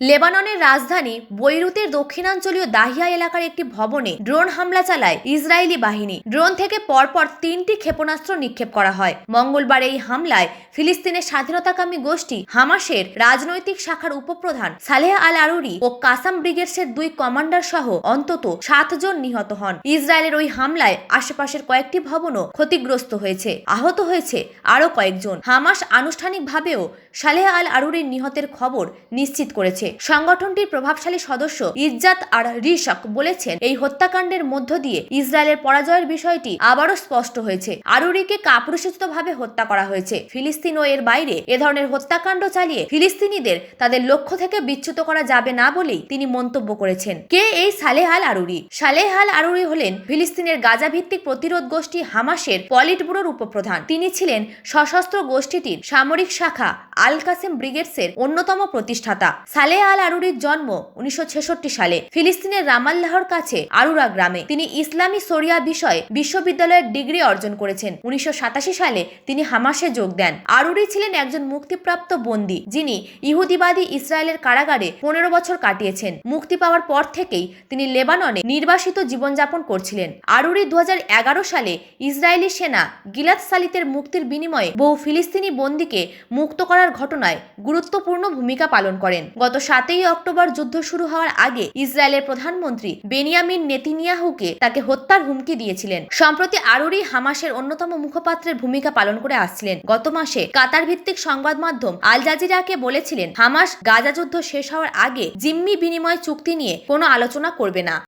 লেবাননের রাজধানী বৈরুতের দক্ষিণাঞ্চলীয় দাহিয়া এলাকার একটি ভবনে ড্রোন হামলা চালায় ইসরায়েলি বাহিনী। ড্রোন থেকে পরপর তিনটি ক্ষেপণাস্ত্র নিক্ষেপ করা হয়। মঙ্গলবার এই হামলায় ফিলিস্তিনের স্বাধীনতাকামী গোষ্ঠী হামাসের রাজনৈতিক শাখার উপপ্রধান সালেহ আল আরুরি ও কাসাম ব্রিগেডসের দুই কমান্ডার সহ অন্তত সাতজন নিহত হন। ইসরায়েলের ওই হামলায় আশেপাশের কয়েকটি ভবনও ক্ষতিগ্রস্ত হয়েছে। আহত হয়েছে আরও কয়েকজন। হামাস আনুষ্ঠানিকভাবেও সালেহ আল আরুরির নিহতের খবর নিশ্চিত করেছে। সংগঠনটির প্রভাবশালী সদস্য ইজ্জাত আর রিশক বলেছেন, এই হত্যাকাণ্ডের মধ্য দিয়ে ইসরায়েলের পরাজয়ের বিষয়টি আবারও স্পষ্ট হয়েছে। আরুরিকে কাপুরুষোচিতভাবে হত্যা করা হয়েছে। ফিলিস্তিন ও এর বাইরে এ ধরনের হত্যাকাণ্ড চালিয়ে ফিলিস্তিনিদের তাদের লক্ষ্য থেকে বিচ্যুত করা যাবে না বলেই তিনি মন্তব্য করেছেন। কে এই সালেহাল আরুরি? সালেহ আল আরুরি হলেন ফিলিস্তিনের গাজা ভিত্তিক প্রতিরোধ গোষ্ঠী হামাসের পলিট ব্যুরোর উপপ্রধান। তিনি ছিলেন সশস্ত্র গোষ্ঠীটির সামরিক শাখা আল কাসেম ব্রিগেডসের অন্যতম প্রতিষ্ঠাতা। সালেহ আল আরুরির জন্ম উনিশশো ছেষট্টি সালে। ফিলিস্তিনের রামাল্লাহর কাছে, আরুরা গ্রামে। তিনি ইসলামী শরিয়া বিষয়ে বিশ্ববিদ্যালয়ের ডিগ্রি অর্জন করেছেন। উনিশশো সালে তিনি হামাসে যোগ দেন। আরুরি ছিলেন একজন মুক্তিপ্রাপ্ত বন্দী, যিনি ইহুদিবাদী ইসরায়েলের কারাগারে পনেরো বছর কাটিয়েছেন। মুক্তি পাওয়ার পর থেকেই তিনি লেবাননে নির্বাসিত জীবনযাপন করছিলেন। আরুরি দু হাজার এগারো সালে ইসরায়েলি সেনা গিলাত সালিতের মুক্তির বিনিময়ে বহু ফিলিস্তিনি বন্দীকে মুক্ত করার ঘটনায় গুরুত্বপূর্ণ ভূমিকা পালন করেন। গত সাতই অক্টোবর যুদ্ধ শুরু হওয়ার আগে ইসরায়েলের প্রধানমন্ত্রী বেনিয়ামিন নেতিনিয়াহুকে তাকে হত্যার হুমকি দিয়েছিলেন। সম্প্রতি আরুরি হামাসের অন্যতম মুখপাত্রের ভূমিকা পালন করে আসছিলেন। গত মাসে কাতার ভিত্তিক সংবাদ মাধ্যম আল জাজিরাকে বলেছিলেন, হামাস গাজা যুদ্ধ শেষ হওয়ার আগে জিম্মি বিনিময় চুক্তি নিয়ে কোনো আলোচনা করবে না।